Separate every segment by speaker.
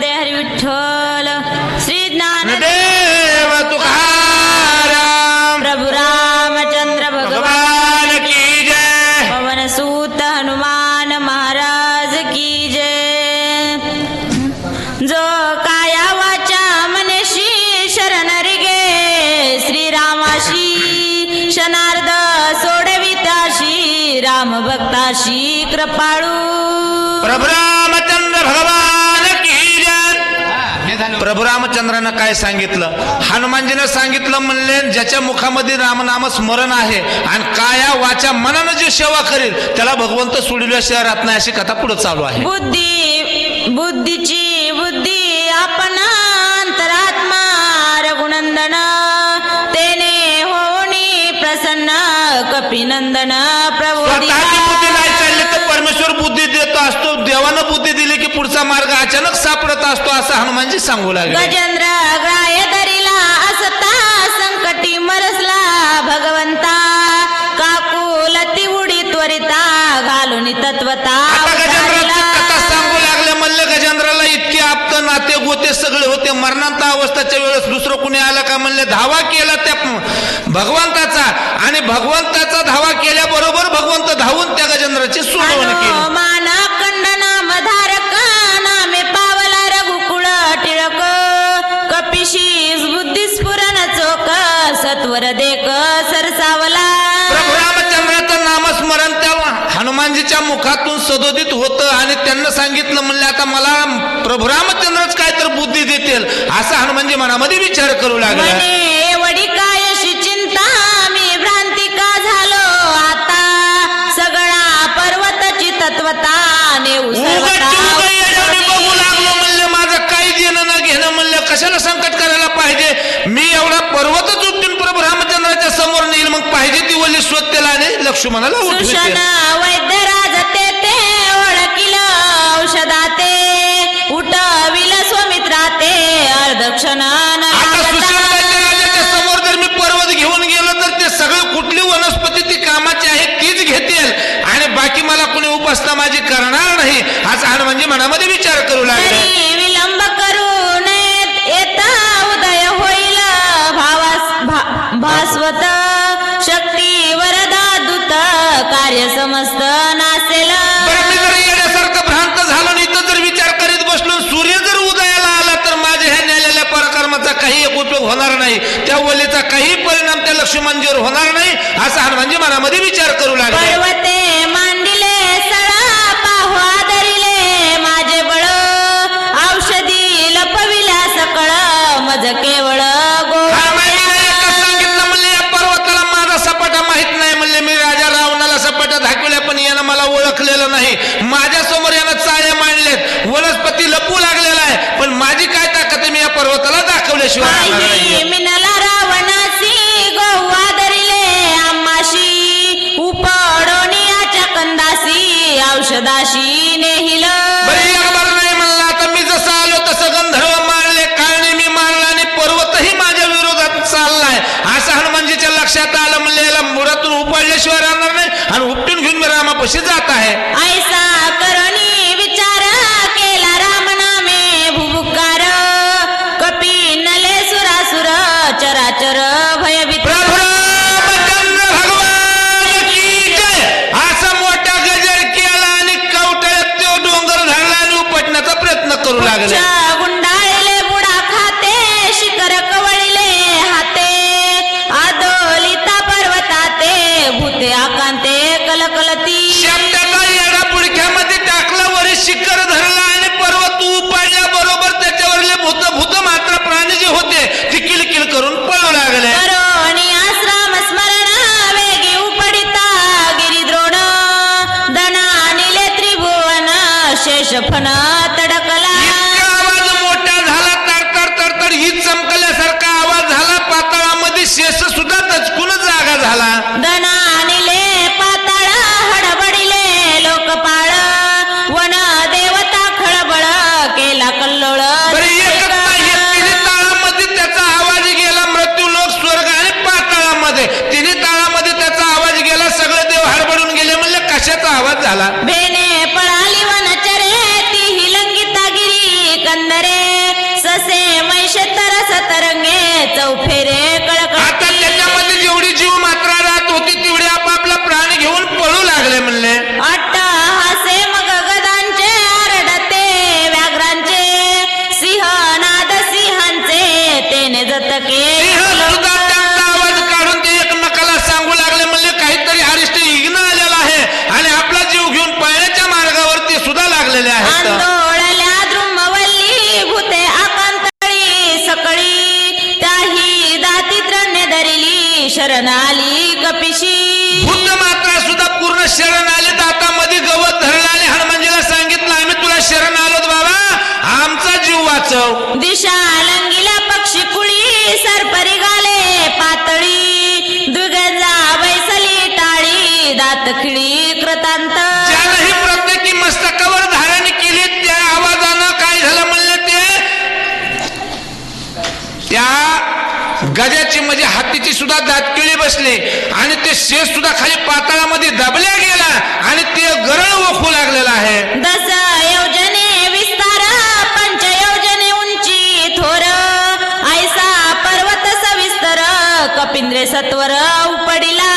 Speaker 1: दे हरी विठ्ठल श्री ज्ञान
Speaker 2: रामचंद्रानं काय सांगितलं? हनुमानजीनं सांगितलं म्हणले ज्याच्या मुखामध्ये रामनाम स्मरण आहे आणि काया वाचा मनानं जे सेवा करेल त्याला भगवंत सोडल्याशिवाय राहत नाही अशी कथा पुढे चालू आहे.
Speaker 1: बुद्धी बुद्धीची बुद्धी आपण अंतरात्मा रघुनंदन तेने होणी प्रसन्न कपिनंदन प्रभू
Speaker 2: स्वतःची बुद्धी नाही चालली तर परमेश्वर बुद्धी देत असतो देवानं बुद्धी दिली की पुढचा मार्ग अचानक सापडत असतो असं हनुमानजी सांगू लागले.
Speaker 1: गजेंद्र ग्राय दरिला असता संकटी मरसला भगवंता काकुलती उडी त्वरिता घालून तत्वता
Speaker 2: नाते गोते सगळे होते मरणांत अवस्थेच्या वेळेस दुसरं कुणी आलं का म्हणले धावा केला त्या भगवंताचा. आणि भगवंताचा धावा केल्याबरोबर भगवंत धावून त्या गजेंद्राची सोडवण केली.
Speaker 1: बुद्धी चोक सत्वर देक सरसावला
Speaker 2: प्रभू रामचंद्राचं नामस्मरण त्या हनुमानजीच्या मुखातून सदोदित होतं आणि त्यांना सांगितलं म्हणले आता मला प्रभू रामचंद्रच काय तर बुद्धी देतील. असं हनुमानजी मनामध्ये विचार करू लागला.
Speaker 1: कायशी चिंता? मी भ्रांती का झालो? आता सगळा पर्वतची तत्वता नेऊ
Speaker 2: उगाच उगा येड्यावानी बघू लागलो म्हणले माझं काही देणं न घेणं म्हणलं कशाला संकट करायला पाहिजे मी एवढा पर्वतच उठून प्रभू रामचंद्राच्या समोर नेईल. मग पाहिजे ती वली स्वतःला आणि लक्ष्मणाला
Speaker 1: वैद्यराज ते ते ओळखिल औषधाते. उठविल स्वमित्राते अर्धक्षण
Speaker 2: आता सुशील वैद्यराजाच्या समोर जर मी पर्वत घेऊन गेलो तर ते सगळं कुठली वनस्पती ती कामाची आहे तीच घेतील. आणि बाकी मला कुणी उपासना माझी करणार नाही. असं हनुमानजी मनामध्ये विचार करू लागले.
Speaker 1: विलंब कार्य समस्त नासेल.
Speaker 2: बरं मी जर येण्यासारखं भ्रांत झालो आणि इथं जर विचार करीत बसलो सूर्य जर उदयाला आला तर माझ्या ह्या नेलेल्या पराक्रमाचा काही एक उपयोग होणार नाही. त्या वलीचा काही परिणाम त्या लक्ष्मणजीवर होणार नाही असं हनुमानजी मनामध्ये विचार करू लागले. लक्षात आलं म्हणले याला मुरातून उपाडल्याशिवाय राहणार नाही आणि उपटून घेऊन मी रामापाशी जात आहे.
Speaker 1: कलकलती
Speaker 2: दातकिळी बसले आणि ते शेत सुद्धा खाली पाताळामध्ये दबल्या गेला आणि ते गरळ ओखू लागलेलं आहे.
Speaker 1: कपिंद्रे सत्वर उपडिला.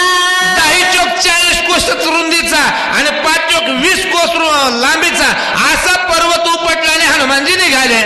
Speaker 2: दहा चोक चाळीस कोस रुंदीचा आणि पाच चोक वीस कोस लांबीचा असा पर्वत उपटला आणि हनुमानजी निघाले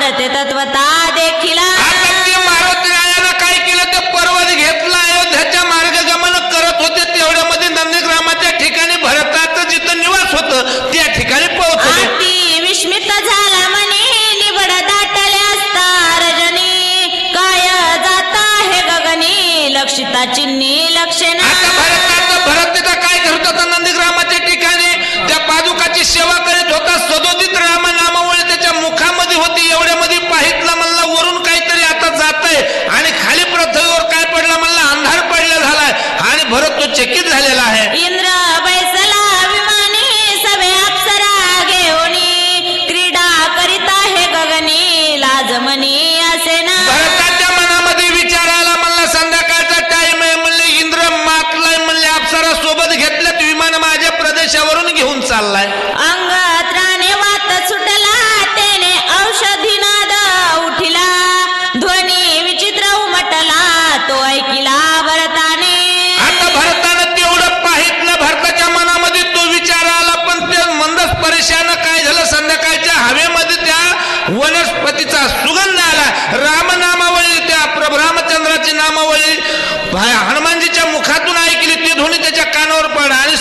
Speaker 1: परते तत्वता
Speaker 2: तो चकित झालेला आहे.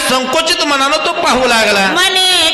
Speaker 2: संकोचित मनानं तो पाहू लागला. म्हणे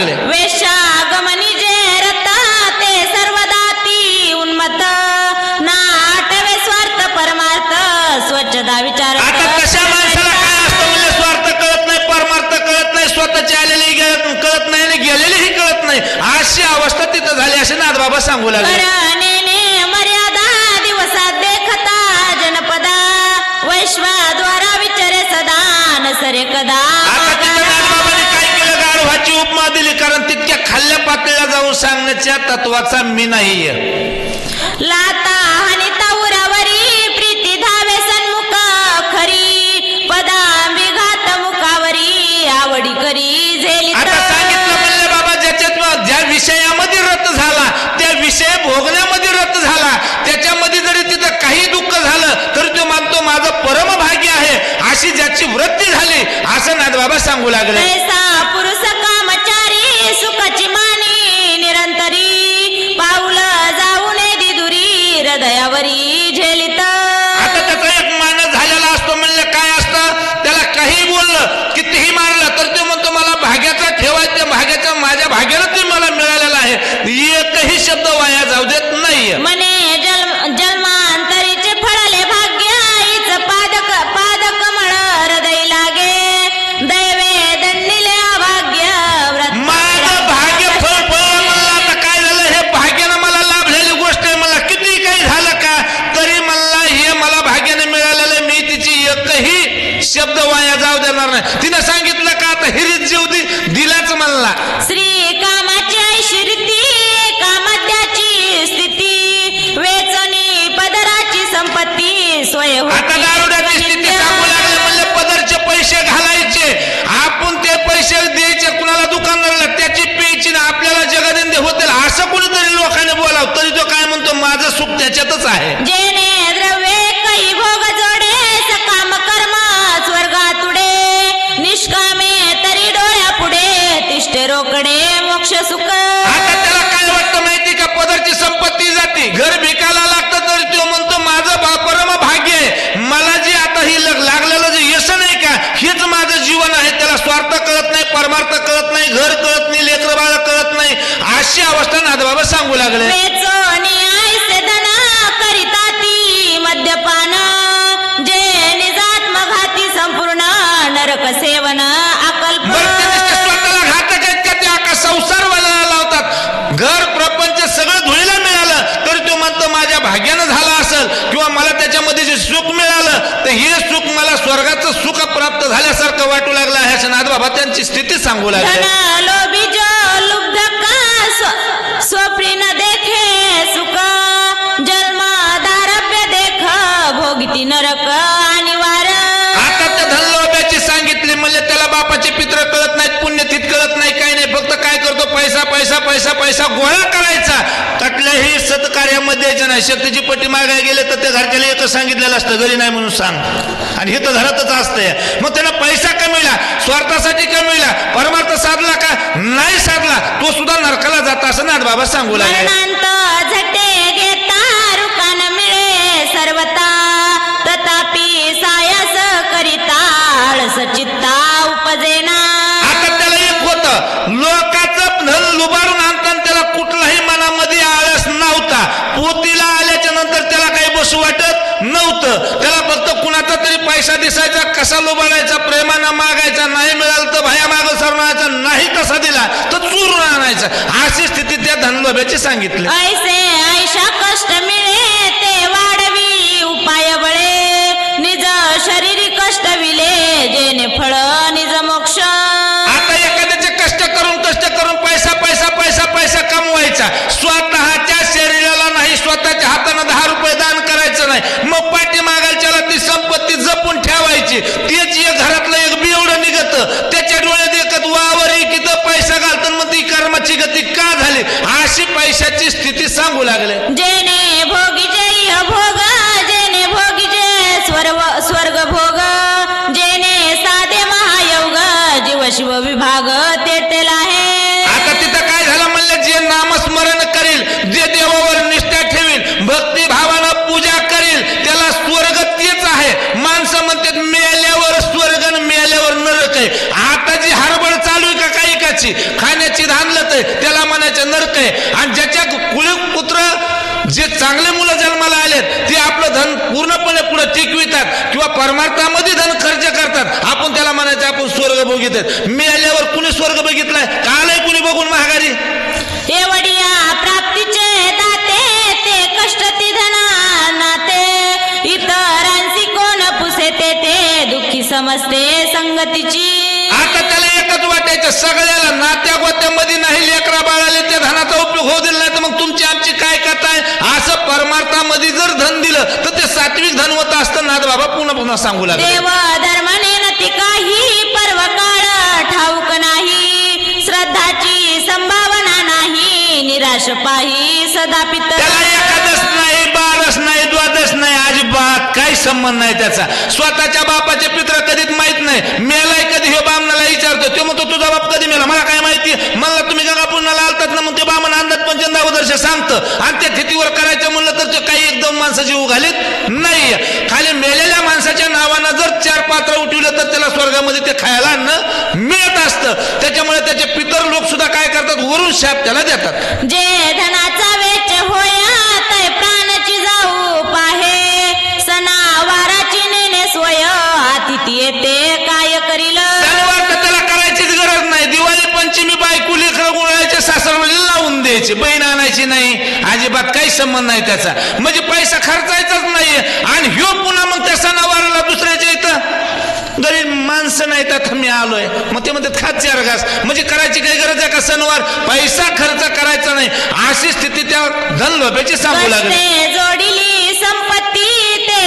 Speaker 2: लागले.
Speaker 1: वेशागमनी जे रता ते सर्वदाती उन्मत नाटवे स्वार्थ परमार्थ स्वच्छता विचार
Speaker 2: आता तशा माणसाला काय असतं म्हणजे स्वार्थ कळत नाही परमार्थ कळत नाही स्वतःचे आलेले गेले- कळत नाही आणि गेलेलेही कळत नाही. अशी अवस्था तिथं झाली असे नाथबाबा सांगू लागले.
Speaker 1: करणे मर्यादा दिवसात देखता जनपदा. वैश्वाद्वारा विचारे सदा
Speaker 2: उपमा दिली कारण तितक्या खाल्ल्या पातळीला जाऊन सांगण्याच्या तत्वाचा मी नाहीये.
Speaker 1: लाता आणि ताउरावरी प्रीती धावे सन्मुख खरी पदा विघात मुखावरी आवडी करी झेलित
Speaker 2: आता सांगितलं म्हणले बाबा ज्याच्यात ज्या विषयामध्ये झाला त्या विषय भोगण्यामध्ये झाला त्याच्यामध्ये जरी तिथं काही दुःख झालं तरी तो मानतो माझं परम भाग्य आहे. अशी ज्याची वृत्ती झाली असं नाथबाबा सांगू लागले.
Speaker 1: पुरुष
Speaker 2: देणार नाही. तिनं सांगितलं का आता हिरीत जीव दिलाच म्हणला
Speaker 1: श्री कामाची ऐश्वर्ती कामद्याची स्थिती वेचणी पदराची संपत्ती स्वय
Speaker 2: आता दारुड्याची स्थिती सांगू लागले म्हणले पदरचे पैसे घालायचे. आपण ते पैसे द्यायचे कुणाला दुकानदाराला त्याची प्यायची ना आपल्याला जगदिंदे होतील. असं कोणीतरी लोकांनी बोलाव. तरी तो काय म्हणतो माझं सुख त्याच्यातच आहे. घर कळत नाही लेकर बाळ कळत नाही. अशी अवस्था नाथबाबा सांगू लागले.
Speaker 1: मद्यपान. जे निजात्मघाती संपूर्ण नरक सेवन
Speaker 2: लावतात? घर प्रपंच सगळं धुळीला मिळालं तरी तो म्हणतो माझ्या भाग्यानं झालं असेल किंवा मला त्याच्यामध्ये जे सुख मिळालं तर हे सुख मला स्वर्गाचं सुख प्राप्त झाल्यासारखं वाटू लागलं असं नाथबाबा त्यांची स्थिती सांगू लागले. आता त्या धनलोभ्याची सांगितली म्हणजे त्याला बापाचे पित्र कळत नाहीत पुण्यतीत कळत नाही काही नाही फक्त काय करतो पैसा पैसा पैसा गोळा करायचा. कुठल्याही सत्कार्यामध्ये यायचं नाही. शक्तीची पट्टी मागायला गेले तर त्या घरच्याला एकच सांगितलेलं असतं घरी नाही म्हणून सांग. आणि हे तर घरातच असतंय. मग त्याला पैसा कमविला स्वार्थासाठी कमविला परमार्थ साधला का? नाही साधला. तो सुद्धा नरकाला जात असं नाथ बाबा सांगू लागले.
Speaker 1: सर्वता. तथापि सायस करिता उपजेना
Speaker 2: आता त्याला एक होतं लोकाचं धन आणताना त्याला कुठलाही मनामध्ये आळस नव्हता. पोतीला आल्याच्यानंतर त्याला काही बसू वाटत नव्हतं. त्याला फक्त कुणाचा तरी पैसा दिसायचा कसा लुबाडायचा प्रेमानं मागायचा नाही मिळालं तर भया माग सरणायचा नाही कसा दिला तर चुरून आणायचा. अशी स्थिती त्या धनलोभ्याची सांगितली.
Speaker 1: ऐसे ऐशा कष्ट मिळे ते वाढवी उपाय बळे. निज शरीरी कष्ट विले जेने फळ
Speaker 2: करायचा. स्वतःच्या शरीराला नाही स्वतःच्या हाताने दहा रुपये दान करायचं नाही. मग पाठी मागायच्याला ती संपत्ती जपून ठेवायची. तेच एक घरातलं एक बिवडं निघत. त्याच्या डोळ्यात एकत वावर एकीत पैसा घालतात मग ती कर्माची गती का झाली? अशी पैशाची स्थिती सांगू लागले. टिकवितात किंवा परमार्थामध्ये धन खर्च करतात. आपण त्याला म्हणायचं आपण स्वर्ग बघितले मी आल्यावर कुणी स्वर्ग बघितलाय? कालही कुणी बघून महागारी?
Speaker 1: एवढिया प्राप्तीचे दाते ते कष्ट ती धना नाते. इतरांसी कोण पुसे ते ते दुःखी समजते संगतीची.
Speaker 2: आता त्याला एकच वाटायचं सगळ्याला नात्या गोत्यामध्ये नाही लेकरा बाळाले त्या धनाचा उपयोग होऊ दिला नाही तर मग तुमची आमची काय कथा आहे? असं परमार्थामध्ये जर धन दिलं तर ते सात्विक धन होत असतं. नाथ बाबा पुन्हा पुन्हा सांगू लागले.
Speaker 1: देव धर्मने नती काही पर्व काळ ठाऊक नाही. श्रद्धाची संभावना नाही. निराश पाही सदा पितर
Speaker 2: त्याला एकादश नाही बारस नाही द्वादश नाही अजिबात काही संबंध नाही त्याचा. स्वतःच्या बापाचे पित्र कधीच माहीत नाही. मेलाय कधी हे बामणाला विचारतो. ते म्हणतो तुझा बाप कधी मेला? मला काय माहिती? मला तुम्ही गंगापूरला आलतात ना. मग ते बामण अंदाज पंचंदा वर्ष सांगतं. आणि त्या स्थितीवर करायचं म्हणलं तर ते काही एक दोन माणसं जीव घालीत नाही खाली मेलेल्या माणसाच्या नावानं जर चार पात्र उठविलं तर त्याला स्वर्गामध्ये ते खायला अन्न मिळत असतं. त्याच्यामुळे त्याचे पितर लोक सुद्धा काय करतात? वरून शाप त्याला देतात.
Speaker 1: जे धनाचा
Speaker 2: संबंध नाही त्याचा. म्हणजे पैसा खर्चायचाच नाही आणि ह्यो पुन्हा मग त्या सणावाराला दुसऱ्याच्या इथं. गरीब माणसं नाही तर मी आलोय. मग ते म्हणतात खात चार घास. म्हणजे करायची काही गरज आहे का सणवार? पैसा खर्च करायचा नाही. अशी स्थिती त्या धन लोभ्याची सांगू लागली.
Speaker 1: जोडिली संपत्ती ते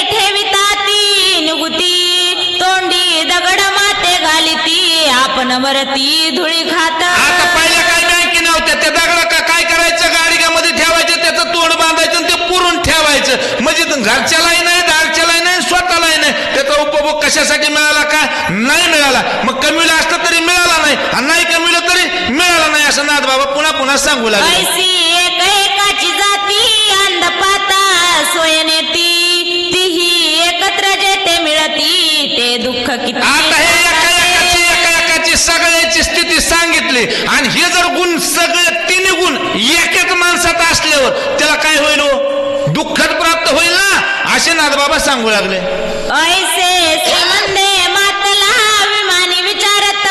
Speaker 1: निगुती तोंडी दगड माते घालिती आपण वरती धुळी खात.
Speaker 2: आता पहिल्या काय बँके नव्हत्या त्या दगडा का काय करायचं गाडीमध्ये ठेवायचं त्याचं तोंड बांधायचं आणि ते ठेवायचं. म्हणजे घरच्यालाही नाही दारच्यालाही नाही स्वतःलाही नाही. त्याचा उपभोग कशासाठी मिळाला का? नाही मिळाला. मग कमीला असतं तरी मिळाला नाही. आणि नाही कमीलं तरी मिळाला नाही असं नाथ बाबा पुन्हा पुन्हा सांगू लागले.
Speaker 1: ऐसी एक एकाची
Speaker 2: आता हे एका एका सगळ्याची स्थिती सांगितली. आणि हे जर गुण सगळे तिन्ही गुण एकच माणसात असल्यावर त्याला काय होईल हो? दुःखच प्राप्त होईल ना असे नाथबाबा सांगू लागले.
Speaker 1: ऐसे श्रीमंदे मातला विमानी विचारत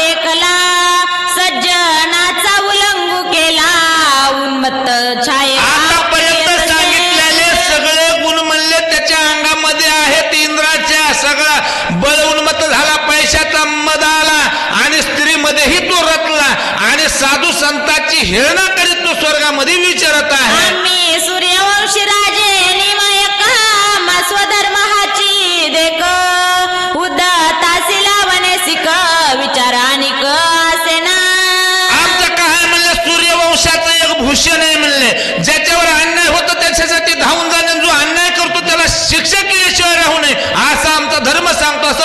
Speaker 1: एकला सज्जनाचा केला उन्मत्त छाये
Speaker 2: आतापर्यंत सांगितलेले सगळे गुण म्हणले त्याच्या अंगामध्ये आहेत इंद्राच्या सगळा बळ उन्मत्त झाला पैशाचा मद आला आणि स्त्रीमध्येही तो आणि साधू संतांची हेळना करीत तो स्वर्गामध्ये विचारत आहे.